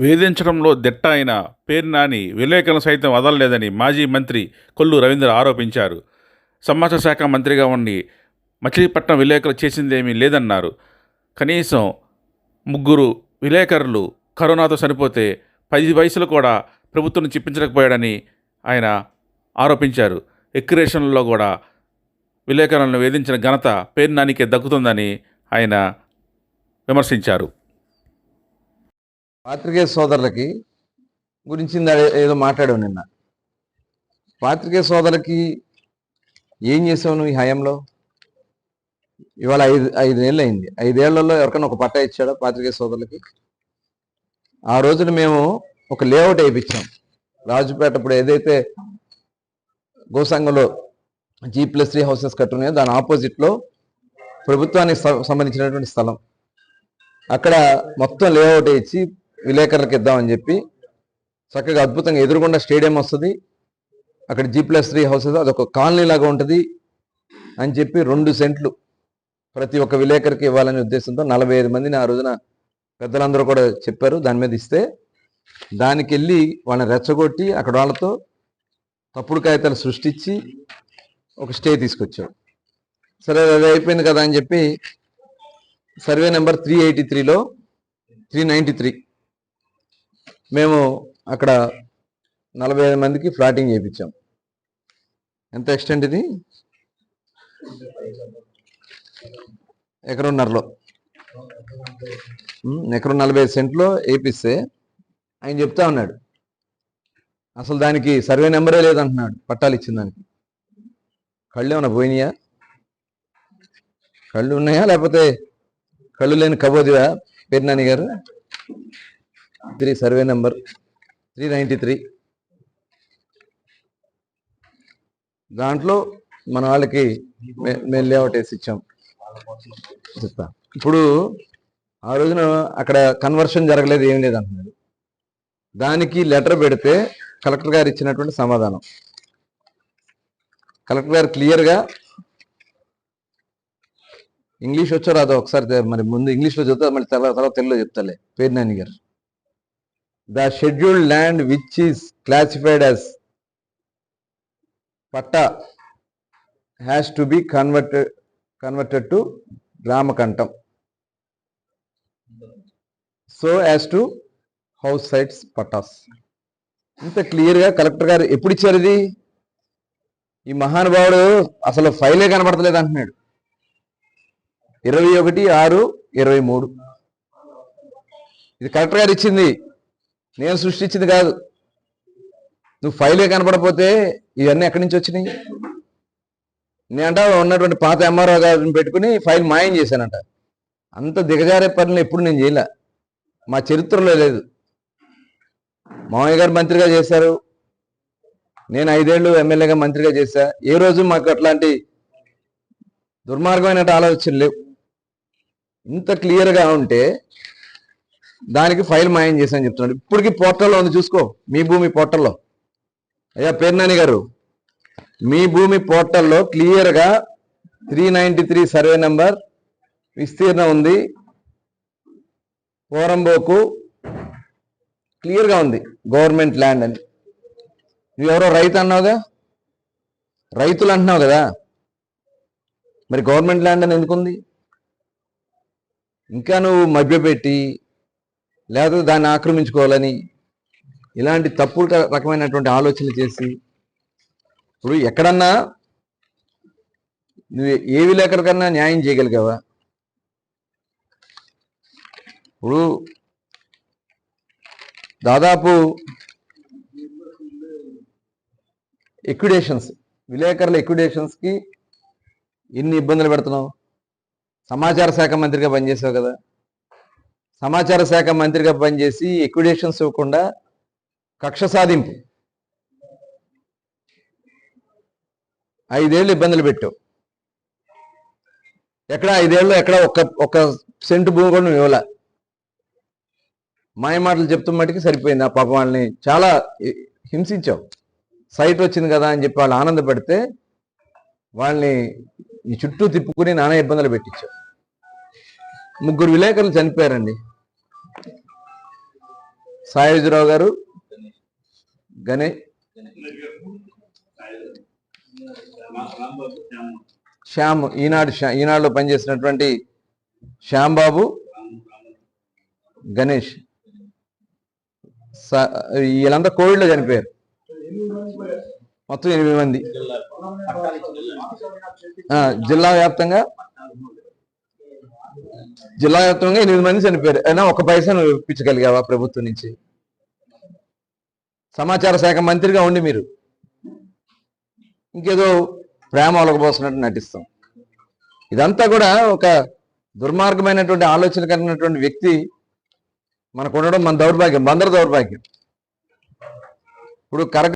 వేధించడంలో దిట్ట అయిన పేరు నాని సైతం వదలలేదని మాజీ మంత్రి కొల్లు రవీంద్ర ఆరోపించారు. సమాచార శాఖ మంత్రిగా ఉండి మచిలీపట్నం విలేకరులు చేసిందేమీ లేదన్నారు. కనీసం ముగ్గురు విలేకరులు కరోనాతో చనిపోతే పది వయసులు కూడా ప్రభుత్వం చెప్పించకపోయాడని ఆయన ఆరోపించారు. ఎక్యురేషన్లో కూడా విలేకరులను వేధించిన ఘనత పేరు నానికే దక్కుతుందని ఆయన విమర్శించారు. పాత్రికేయ సోదరులకి గురించి ఏదో మాట్లాడావు నిన్న? పాత్రికేయ సోదరులకి ఏం చేసావు నువ్వు ఈ హయాంలో? ఇవాళ ఐదు ఐదేళ్ళు అయింది ఐదేళ్ళలో ఎవరికైనా ఒక పట్టా ఇచ్చాడో పాత్రికేయ సోదరులకి? ఆ రోజున మేము ఒక లేఅవుట్ వేయించాం. రాజుపేట ఇప్పుడు ఏదైతే గోసంగంలో జీ ప్లస్ త్రీ హౌసెస్ కట్టున్నాయో దాని ఆపోజిట్లో ప్రభుత్వానికి సంబంధించినటువంటి స్థలం. అక్కడ మొత్తం లేఅవుట్ ఇచ్చి విలేకరులకు ఇద్దామని చెప్పి చక్కగా అద్భుతంగా ఎదురుగుండా స్టేడియం వస్తుంది. అక్కడ జీ ప్లస్ త్రీ హౌసెస్ అదొక కాలనీ లాగా ఉంటుంది అని చెప్పి రెండు సెంట్లు ప్రతి ఒక్క విలేకరికి ఇవ్వాలనే ఉద్దేశంతో నలభై ఐదు మందిని ఆ రోజున పెద్దలందరూ కూడా చెప్పారు. దాని మీద ఇస్తే దానికి వెళ్ళి వాళ్ళని రెచ్చగొట్టి అక్కడ వాళ్ళతో తప్పుడు కాగితాలు సృష్టించి ఒక స్టే తీసుకొచ్చాడు సరే అది అయిపోయింది కదా అని చెప్పి సర్వే నెంబర్ త్రీ ఎయిటీ త్రీలో త్రీ నైంటీ త్రీ మేము అక్కడ నలభై ఐదు మందికి ఫ్లాటింగ్ చేయించాం ఎంత ఎక్స్టెంట్ ఇది? ఎకరున్నరలో. ఎకరం నలభై ఐదు సెంట్లో వేపిస్తే ఆయన చెప్తా ఉన్నాడు. అసలు దానికి సర్వే నెంబరే లేదంటున్నాడు పట్టాలు ఇచ్చిన దానికి. కళ్ళు ఏమైనా పోయినాయా? కళ్ళు ఉన్నాయా? లేకపోతే కళ్ళు లేని కబోదివా? పేర్నాని గారు? Three survey number three ninety three. దాంట్లో మన వాళ్ళకి మే- మేము లేఅవుట్ వేసి ఇచ్చాం. చెప్తా. ఇప్పుడు ఆ రోజున అక్కడ కన్వర్షన్ జరగలేదు ఏం లేదు అంటున్నారు దానికి లెటర్ పెడితే కలెక్టర్ గారు ఇచ్చినటువంటి సమాధానం. కలెక్టర్ గారు క్లియర్గా ఇంగ్లీష్ వచ్చో రాదో ఒకసారి మరి ముందు ఇంగ్లీష్లో చెప్తా మళ్ళీ తర్వాత తర్వాత తెలుగులో చెప్తాలే పేరు నాని గారు. The scheduled land which is classified as patta has to be converted converted to gramakantham so as to house sites pattas ఇంత క్లియర్గా కలెక్టర్ గారు ఎప్పుడు ఇచ్చారు ఇది? ఈ మహానుభావుడు అసలు ఫైలే కనబడతలేదు అంటున్నాడు. ఇరవై ఒకటి ఆరు ఇరవై మూడు. ఇది కలెక్టర్ గారు ఇచ్చింది. నేను సృష్టించింది కాదు. నువ్వు ఫైలే కనపడపోతే ఇవన్నీ ఎక్కడి నుంచి వచ్చినాయి? నేనంట ఉన్నటువంటి పాత ఎంఆర్ఓ గారిని పెట్టుకుని ఫైల్ మాయం చేశానంట. అంత దిగజారే పనులు ఎప్పుడు నేను చేయలే. మా చరిత్రలో లేదు. మామయ్య గారు మంత్రిగా చేశారు. నేను ఐదేళ్ళు ఎమ్మెల్యేగా మంత్రిగా చేశా. ఏ రోజు మాకు అట్లాంటి దుర్మార్గమైన ఆలోచన లేవు. ఇంత క్లియర్గా ఉంటే దానికి ఫైల్ మాయం చేశాను చెప్తున్నాడు. ఇప్పటికి పోర్టల్లో ఉంది చూసుకో మీ భూమి పోర్టల్లో. అయ్యా పేర్నాని గారు మీ భూమి పోర్టల్లో క్లియర్గా three ninety three survey number విస్తీర్ణం ఉంది. పోరంబోకు క్లియర్గా ఉంది గవర్నమెంట్ ల్యాండ్ అని. నువ్వెవరో రైతు అన్నావుగా? రైతులు అంటున్నావు కదా? మరి గవర్నమెంట్ ల్యాండ్ అని ఎందుకుంది? ఇంకా నువ్వు మభ్యపెట్టి లేకపోతే దాన్ని ఆక్రమించుకోవాలని ఇలాంటి తప్పుడు రకమైనటువంటి ఆలోచనలు చేసి ఇప్పుడు ఎక్కడన్నా నువ్వు ఏ విలేకరికన్నా న్యాయం చేయగలిగావా? ఇప్పుడు దాదాపు ఎక్విడేషన్స్ విలేకరుల ఎక్విడేషన్స్కి ఎన్ని ఇబ్బందులు పెడుతున్నావు? సమాచార శాఖ మంత్రిగా పనిచేసావు కదా. సమాచార శాఖ మంత్రిగా పనిచేసి ఎక్విడేషన్స్ ఇవ్వకుండా కక్ష సాధింపు. ఐదేళ్ళు ఇబ్బందులు పెట్టావు. ఎక్కడ ఐదేళ్ళు ఎక్కడ ఒక్క ఒక్క సెంటు భూమి కూడా నువ్వు ఇవ్వలే. మాయ మాటలు చెప్తున్న మటుకి సరిపోయింది. ఆ పాప వాళ్ళని చాలా హింసించావు. సైట్ వచ్చింది కదా అని చెప్పి వాళ్ళు ఆనందపడితే వాళ్ళని ఈ చుట్టూ తిప్పుకుని నానా ఇబ్బందులు పెట్టించావు. ముగ్గురు విలేకరులు చనిపోయారండి. సాయుజరావు గారు గణేష్ శ్యామ్ ఈనాడు శ్యా- ఈనాడులో పనిచేసినటువంటి శ్యాంబాబు గణేష్. వీళ్ళంతా కోవిడ్లో చనిపోయారు. మొత్తం ఎనిమిది మంది. జిల్లా వ్యాప్తంగా జిల్లా వ్యాప్తంగా ఎనిమిది మంది చనిపోయారు. అయినా ఒక పైసను ఇప్పించగలిగావా ప్రభుత్వం నుంచి? సమాచార శాఖ మంత్రిగా ఉండి మీరు. ఇంకేదో ప్రేమ ఒలగబోసినట్టు నటిస్తాం. ఇదంతా కూడా ఒక దుర్మార్గమైనటువంటి ఆలోచన కలిగినటువంటి వ్యక్తి మనకు ఉండడం మన దౌర్భాగ్యం బందర దౌర్భాగ్యం. ఇప్పుడు కరెక్ట్